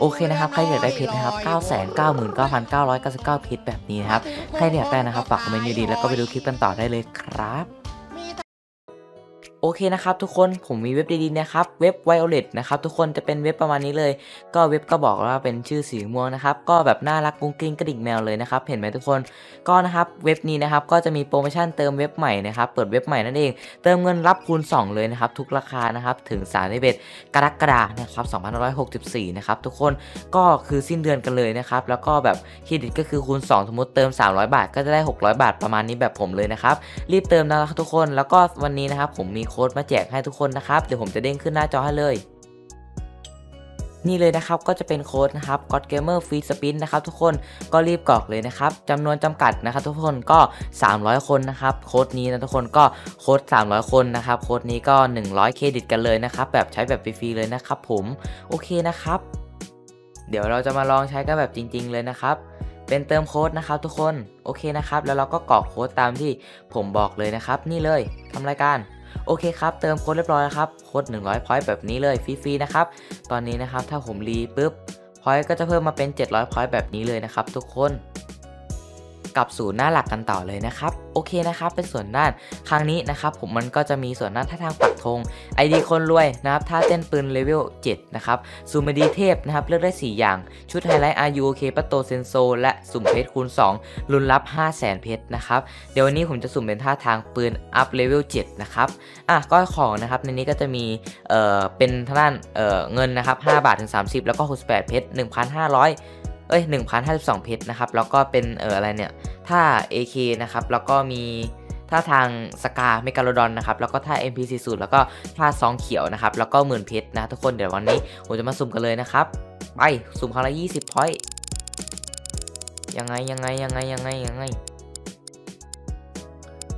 โอเคนะครับ ใครอยากได้เพชรนะครับ 9 9 9 9 9 9 เพชรแบบนี้นะครับ ใครอยากได้นะครับ ฝากคอมเมนต์ดีๆแล้วก็ไปดูคลิปกันต่อได้เลยครับ โอเคนะครับทุกคนผมมีเว็บดีๆนะครับเว็บ Violet นะครับทุกคนจะเป็นเว็บประมาณนี้เลย ก็เว็บก็บอกว่าเป็นชื่อสีม่วงนะครับก็แบบน่ารักกุ้งกิ้งกระดิ่งแมวเลยนะครับเห็นไหมทุกคนก็นะครับเว็บนี้นะครับก็จะมีโปรโมชั่นเติมเว็บใหม่นะครับเปิดเว็บใหม่นั่นเอง เติมเงินรับคูณ 2 เลยนะครับทุกราคานะครับถึง31กรกฎาคมนะครับ2564นะครับทุกคนก็คือสิ้นเดือนกันเลยนะครับแล้วก็แบบเครดิตก็คือคูณ 2 สมมติเติม 300 บาท ก็จะได้ 600 บาทประมาณนี้แบบผมเลยนะครับรีบเติมนะครับทุกคนแล้วก็วันนี้นะครับผมมีโค้ดมาแจกให้ทุกคนนะครับเดี๋ยวผมจะเด้งขึ้นหน้าจอให้เลย นี่เลยนะครับก็จะเป็นโค้ดนะครับ God Gamer Free Spin นะครับทุกคนก็รีบกรอกเลยนะครับจำนวนจำกัดนะครับ ทุกคนก็ 300 คนนะครับโค้ดนี้นะทุกคนก็โค้ด300 คนนะครับโค้ดนี้ก็ 100 เครดิตกันเลยนะครับแบบใช้แบบฟรีๆเลยนะครับผมโอเคนะครับ เดี๋ยวเราจะมาลองใช้กันแบบจริง ๆ เลยนะครับเป็นเติมโค้ดนะครับทุกคน โอเคนะครับ แล้วเราก็กรอกโค้ดตามที่ผมบอกเลยนะครับ นี่เลยทำรายการ โอเคครับ เติมโค้ดเรียบร้อยแล้วครับ โค้ด100พอยต์แบบนี้เลยฟรีๆนะครับ ตอนนี้นะครับถ้าผมรีปุ๊บพอยต์ก็จะเพิ่มมาเป็น 700พอยต์แบบนี้เลยนะครับทุกคน กลับสู่หน้าหลักกันต่อเลยนะครับโอเคนะครับเป็นส่วนด้านครั้งนี้นะครับผมมันก็จะมีส่วนด้านท่าทางปักธงไอดีคนรวยนะครับท่าเต้นปืนเลเวล7นะครับซูมดีเทพนะครับเลือกได้ 4 อย่าง ชุดไฮไลท์อายุเคปัตโตเซนโซ และสุ่มเพชรคูณ 2 ลุ้นรับ 5 0 0แสนเพชรนะครับเดี๋ยววันนี้ผมจะสุ่มเป็นท่าทางปืนอัพเลเวล7นะครับอะก็ของนะครับในนี้ก็จะมีเอ่อเป็นทางด้านเอ่อเงินนะครับ5บาทถึง 30 แล้วก็68เพชร1,500 เอ้ย1,052 เพชรนะครับ แล้วก็เป็นเอออะไรเนี่ยท่า AK นะครับ แล้วก็มีท่าทางสกาเมกาโลดอนนะครับ แล้วก็ท่า MP40 แล้วก็ท่าซองเขียวนะครับ แล้วก็หมื่นเพชรนะทุกคนเดี๋ยววันนี้ผมจะมาสุ่มกันเลยนะครับ ไปสุ่มครั้งละ20พอยต์ยังไงยังไงยังไงยังไงยังไง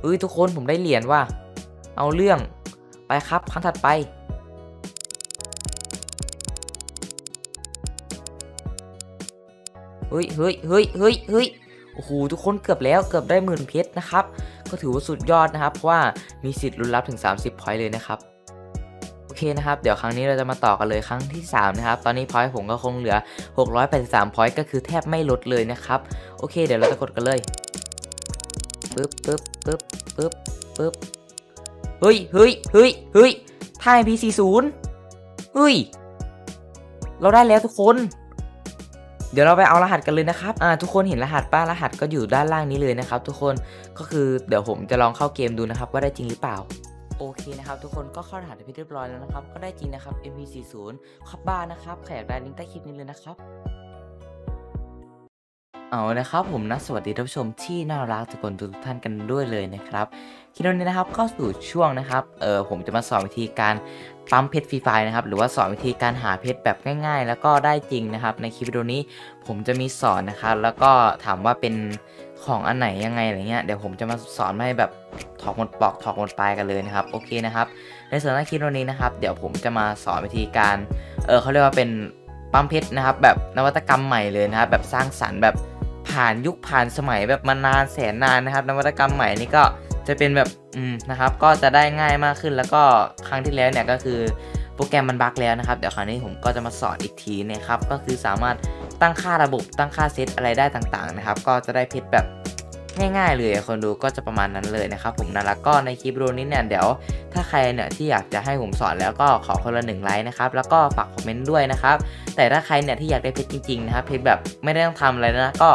เอ้ยทุกคนผมได้เหรียญว่ะเอาเรื่องไปครับครั้งถัดไป เฮ้ยเฮ้ยเฮ้ยเฮ้ยเฮ้ยโอ้โหทุกคนเกือบแล้วเกือบได้หมื่นเพชรนะครับ ก็ถือว่าสุดยอดนะครับ เพราะว่ามีสิทธิ์ลุ้นรับถึง 30พอยต์เลยนะครับโอเคนะครับ เดี๋ยวครั้งนี้เราจะมาต่อกันเลยครั้งที่ 3 นะครับ ตอนนี้พอยต์ผมก็คงเหลือ 683พอยต์ก็คือแทบไม่ลดเลยนะครับ โอเค เดี๋ยวเราจะกดกันเลยปึ๊บปึ๊บปึ๊บปึ๊บปึ๊บเฮ้ยเฮ้ยเฮ้ยเฮ้ยท่า MP40 เฮ้ย เราได้แล้วทุกคน เดี๋ยวเราไปเอารหัสกันเลยนะครับอ่าทุกคนเห็นรหัสป้ารหัสก็อยู่ด้านล่างนี้เลยนะครับ ทุกคนก็คือเดี๋ยวผมจะลองเข้าเกมดูนะครับ ว่าได้จริงหรือเปล่าโอเคนะครับทุกคนก็เข้ารหัสไปเรียบร้อยแล้วนะครับ ก็ได้จริงนะครับ MP40 คอปบ้านะครับใครอยากได้ลิงก์ใต้คลิปนี้เลยนะครับ เอานะครับผมนะสวัสดีท่านผู้ชมที่น่ารักทุกคนทุกท่านกันด้วยเลยนะครับคลิปนี้นะครับเข้าสู่ช่วงนะครับเออผมจะมาสอนวิธีการปั๊มเพชรฟรีไฟนะครับหรือว่าสอนวิธีการหาเพชรแบบง่าย ๆ แล้วก็ได้จริงนะครับ ในคลิปวิดีโอนี้ผมจะมีสอนนะครับแล้วก็ถามว่าเป็นของอันไหนยังไงอะไรเงี้ยเดี๋ยวผมจะมาสอนให้แบบถอกหมดปอกถอกหมดปลายกันเลยนะครับโอเคนะครับในส่วนในคลิปวิดีโอนี้นะครับเดี๋ยวผมจะมาสอนวิธีการเออเขาเรียกว่าเป็นปั๊มเพชรนะครับแบบนวัตกรรมใหม่เลยนะครับแบบสร้างสรรค์แบบ ผ่านยุคผ่านสมัยแบบมานานแสนนานนะครับ นวัตกรรมใหม่นี้ก็จะเป็นแบบอืมนะครับ ก็จะได้ง่ายมากขึ้นแล้วก็ครั้งที่แล้วเนี่ยก็คือโปรแกรมมันบั๊กแล้วนะครับ เดี๋ยวคราวนี้ผมก็จะมาสอนอีกทีนะครับ ก็คือสามารถตั้งค่าระบบตั้งค่าเซตอะไรได้ต่างๆนะครับ ก็จะได้เพชรแบบ ง่ายๆเลยคนดูก็จะประมาณนั้นเลยนะครับผมนะแล้วก็ในคลิปวิดีโอนี้เนี่ยเดี๋ยว ถ้าใครเนี่ยที่อยากจะให้ผมสอนแล้วก็ขอคนละหนึ่งไลค์นะครับแล้วก็ฝากคอมเมนต์ด้วยนะครับแต่ถ้าใครเนี่ยที่อยากได้เพชรจริงๆนะครับเพชรแบบไม่ได้ต้องทำอะไรนะก็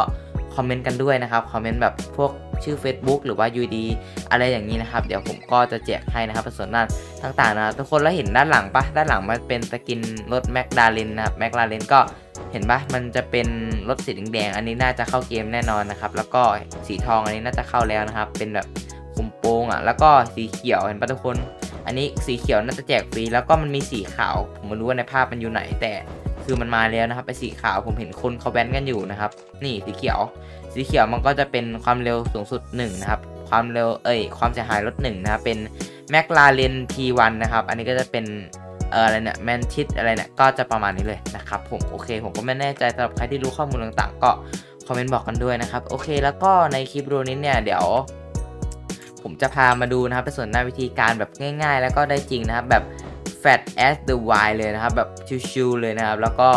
คอมเมนต์กันด้วยนะครับคอมเมนต์แบบพวกชื่อ Facebook หรือว่า UD อะไรอย่างนี้นะครับ เดี๋ยวผมก็จะแจกให้นะครับส่วนด้านต่างๆนะทุกคนแล้วเห็นด้านหลังปะด้านหลังมันเป็นสกินรถแม็กดารินนะครับแม็กดารินก็ เห็นปะมันจะเป็นรถสีแดง อันนี้น่าจะเข้าเกมแน่นอนนะครับ แล้วก็สีทองอันนี้น่าจะเข้าแล้วนะครับ เป็นแบบคุมโปงอะ แล้วก็สีเขียวเห็นปะทุกคน อันนี้สีเขียวน่าจะแจกฟรี แล้วก็มันมีสีขาว ผมไม่รู้ว่าในภาพมันอยู่ไหน แต่คือมันมาแล้วนะครับไปสีขาวผมเห็นคนเขาแบนกันอยู่นะครับ นี่สีเขียว สีเขียวมันก็จะเป็นความเร็วสูงสุด1นะครับ ความเร็ว เอ้ย ความเสียหายลด1นะครับ เป็นแมคลาเรน P1 นะครับ อันนี้ก็จะเป็น อะไรเนี่ยแมนชิตอะไรเนี่ยก็จะประมาณนี้เลยนะครับผมโอเค ผมก็ไม่แน่ใจสำหรับใครที่รู้ข้อมูลต่างๆ ก็คอมเมนต์บอกกันด้วยนะครับโอเค แล้วก็ในคลิปดีโอนี้เนี่ยเดี๋ยว ผมจะพามาดูนะครับเป็นส่วนหน้าวิธีการแบบง่าย ๆ แล้วก็ได้จริงนะครับแบบ fat as the y เลยนะครับแบบชิวๆเลยนะครับ แล้วก็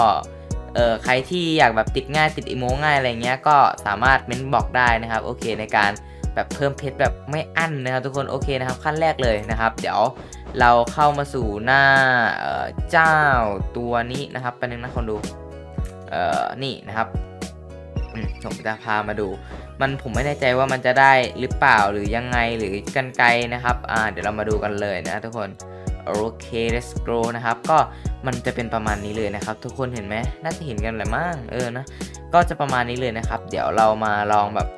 เออใครที่อยากแบบติดง่ายติดอีโมง่ายอะไรเงี้ยก็สามารถเม้นบอกได้นะครับโอเคในการแบบเพิ่มเพชรแบบไม่อั้นนะครับทุกคนโอเคนะครับขั้นแรกเลยนะครับ เดี๋ยว เราเข้ามาสู่หน้าเจ้าตัวนี้นะครับเป็นนึงนะคนดูเอ่อนี่นะครับผมจะพามาดู มันผมไม่แน่ใจว่ามันจะได้หรือเปล่าหรือยังไงหรือกันไกลนะครับอ่าเดี๋ยวเรามาดูกันเลยนะทุกคนโอเค let's go นะครับ ก็มันจะเป็นประมาณนี้เลยนะครับ ทุกคนเห็นไหมน่าจะเห็นกันแหละมั้งเออนะ ก็จะประมาณนี้เลยนะครับ เดี๋ยวเรามาลองแบบ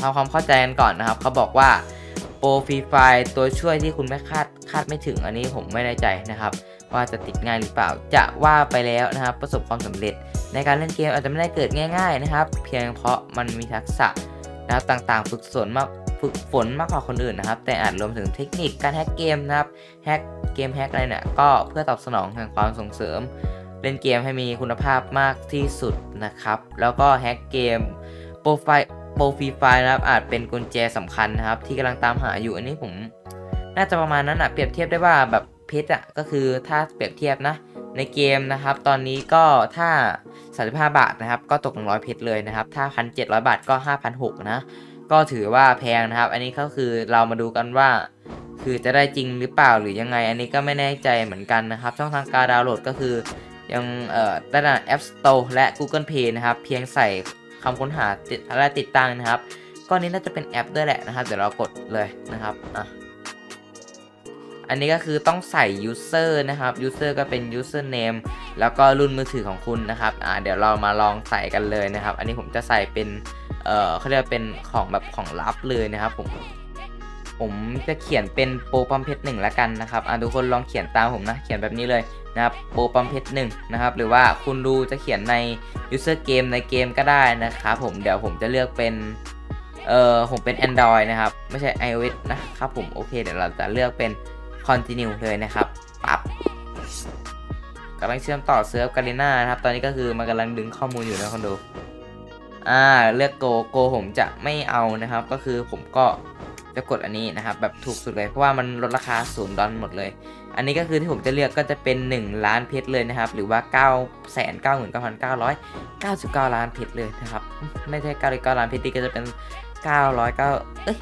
ทำความเข้าใจกันก่อนนะครับ เขาบอกว่า โปรฟรีไฟตัวช่วยที่คุณไม่คาดคาดไม่ถึงอันนี้ผมไม่แน่ใจนะครับ ว่าจะติดง่ายหรือเปล่าจะว่าไปแล้วนะครับ ประสบความสำเร็จ ในการเล่นเกมอาจจะไม่ได้เกิดง่าย ๆนะครับ เพียงเพราะมันมีทักษะนะครับต่างๆ ฝึกฝนมากฝึกฝนมากกว่าคนอื่นนะครับ แต่อาจรวมถึงเทคนิคการแฮกเกมนะครับแฮกเกมแฮกอะไรเนี่ยก็เพื่อตอบสนองแห่งความส่งเสริม เล่นเกมให้มีคุณภาพมากที่สุดนะครับ แล้วก็แฮกเกมโปรไฟล์ โปรฟรีไฟล์นะครับอาจเป็นกุญแจสำคัญนะครับ ที่กำลังตามหาอยู่อันนี้ผม น่าจะประมาณนั้นอะเปรียบเทียบได้ว่าแบบเพชรอะก็คือถ้าเปรียบเทียบนะ ในเกมนะครับ ตอนนี้ก็ถ้า 35 บาทนะครับ ก็ตก100เพชรเลยนะครับ ถ้า 1,700 บาทก็ 5,600นะก็ถือว่าแพงนะครับ อันนี้ก็คือเรามาดูกันว่า คือจะได้จริงหรือเปล่าหรือยังไง อันนี้ก็ไม่แน่ใจเหมือนกันนะครับ ช่องทางการดาวน์โหลดก็คือยังเอ่อได้ใน App Store และ Google Play นะครับ เพียงใส่ คำค้นหาติดและติดตั้งนะครับก็นี้น่าจะเป็นแอปด้วยแหละนะครับ เดี๋ยวเรากดเลยนะครับอะอันนี้ก็คือต้องใส่ user นะครับ user ก็เป็น username แล้วก็รุ่นมือถือของคุณนะครับอ่าเดี๋ยวเรามาลองใส่กันเลยนะครับ อันนี้ผมจะใส่เป็นเอ่อเขาเรียกเป็นของแบบของลับเลยนะครับผมผมจะเขียนเป็นโปรปัมเพชรหนึ่งละกันนะครับอะทุกคนลองเขียนตามผมนะ เขียนแบบนี้เลย นะครับโปรปัมเพชรหนึ่งนะครับ หรือว่าคุณดูจะเขียนใน user game ในเกมก็ได้นะครับผมเดี๋ยวผมจะเลือกเป็นเอ่อผมเป็น Android นะครับ ไม่ใช่ iOS นะครับผมโอเคเดี๋ยวเราจะเลือกเป็น continue เลยนะครับปับ๊บกำลังเชื่อมต่อเซิร์ฟกาลิน่านะครับ ตอนนี้ก็คือมันกำลังดึงข้อมูลอยู่นะคนดูอ่าเลือกโกโกผมจะไม่เอานะครับ ก็คือผมก็จะกดอันนี้นะครับ แบบถูกสุดเลยเพราะว่ามันลดราคาศูนย์ดอลหมดเลย อันนี้ก็คือที่ผมจะเลือกก็จะเป็น 1 ล้านเพชรเลยนะครับ หรือว่า9 9 9 9 9 ล้านเพชรเลยนะครับ ไม่ใช่99ล้านเพชรที่ก็จะเป็น 909 เอ้ย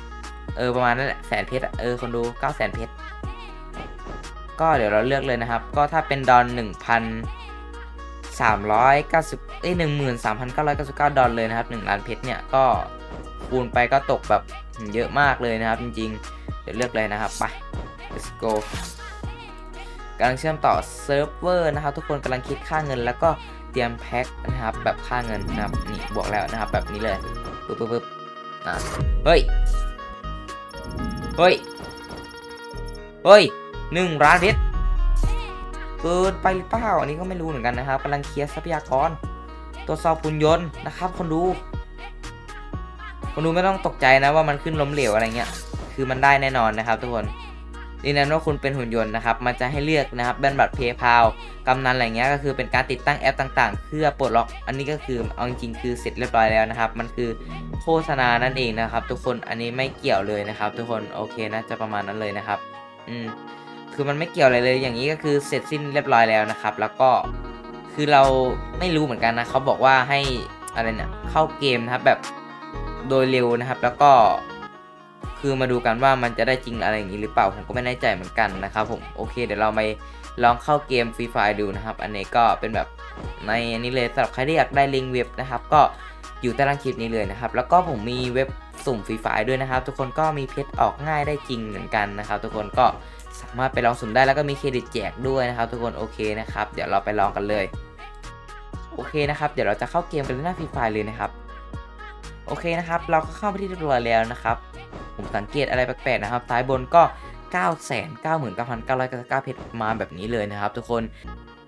เออ ประมาณนั้นแหละ แสนเพชร เออ คนดู9แสนเพชร ก็เดี๋ยวเราเลือกเลยนะครับ ก็ถ้าเป็นดอน1,000 390เอ้ย13,999 ดอลเลยนะครับ 1 ล้านเพชรเนี่ย ก็คูณไปก็ตกแบบเยอะมากเลยนะครับ จริงๆ เดี๋ยวเลือกเลยนะครับ ไป let's go ำลังเชื่อมต่อเซิร์ฟเวอร์นะครับทุกคนกำลังคิดค่าเงิน แล้วก็เตรียมแพ็คนะครับแบบค่าเงินนะครับนี่บวกแล้วนะครับแบบนี้เลยปึ๊บปึ๊บปึ๊บอะเฮ้ยเฮ้ยเฮ้ยหนึ่งล้านเพชรเกินไปหรือเปล่าอันนี้ก็ไม่รู้เหมือนกันนะครับกำลังเคลียร์ทรัพยากรตรวจสอบหุ่นยนต์นะครับ คนดู คนดูไม่ต้องตกใจนะว่ามันขึ้นล้มเหลวอะไรเงี้ย คือมันได้แน่นอนนะครับทุกคน ยืนยันว่าคุณเป็นหุ่นยนต์นะครับ มันจะให้เลือกนะครับแบนบัตรเพย์พาวกำนันอะไรเงี้ยก็คือเป็นการติดตั้งแอปต่างๆ เพื่อปลดล็อก อันนี้ก็คือเอาจริงๆคือเสร็จเรียบร้อยแล้วนะครับ มันคือโฆษณานั่นเองนะครับ ทุกคนอันนี้ไม่เกี่ยวเลยนะครับ ทุกคนโอเคนะจะประมาณนั้นเลยนะครับ อืมคือมันไม่เกี่ยวอะไรเลยอย่างนี้ก็คือเสร็จสิ้นเรียบร้อยแล้วนะครับ แล้วก็คือเราไม่รู้เหมือนกันนะเขาบอกว่าให้อะไรเนี่ยเข้าเกมนะครับแบบโดยเร็วนะครับ แล้วก็ คือมาดูกันว่ามันจะได้จริงอะไรอย่างนี้หรือเปล่าผมก็ไม่แน่ใจเหมือนกันนะครับผมโอเค เดี๋ยวเราไปลองเข้าเกมฟรีไฟดูนะครับ อันนี้ก็เป็นแบบในอันนี้เลยสำหรับใครที่อยากได้ลิงก์เว็บนะครับ ก็อยู่ใต้ล่างคลิปนี้เลยนะครับ แล้วก็ผมมีเว็บสุ่มฟรีไฟด้วยนะครับ ทุกคนก็มีเพชรออกง่ายได้จริงเหมือนกันนะครับ ทุกคนก็สามารถไปลองสุ่มได้แล้วก็มีเครดิตแจกด้วยนะครับ ทุกคนโอเคนะครับ เดี๋ยวเราไปลองกันเลย โอเคนะครับ เดี๋ยวเราจะเข้าเกมกันหน้าฟรีไฟเลยนะครับ โอเคนะครับ เราก็เข้าไปที่เรียบร้อยแล้วนะครับ ผมสังเกตอะไรแปลกๆนะครับซ้ายบนก็ 9 9 9 9 9 9 เพชรมาแบบนี้เลยนะครับ ทุกคน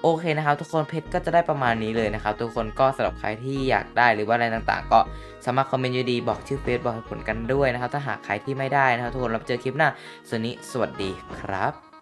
โอเคนะครับทุกคนเพชรก็จะได้ประมาณนี้เลยนะครับ ทุกคนก็สำหรับใครที่อยากได้หรือว่าอะไรต่างๆ ก็สามารถคอมเมนต์ยูดีบอกชื่อเฟซบอกผลกันด้วยนะครับ ถ้าหากใครที่ไม่ได้นะครับ ทุกคนเราเจอคลิปหน้าส่วนนี้สวัสดีครับ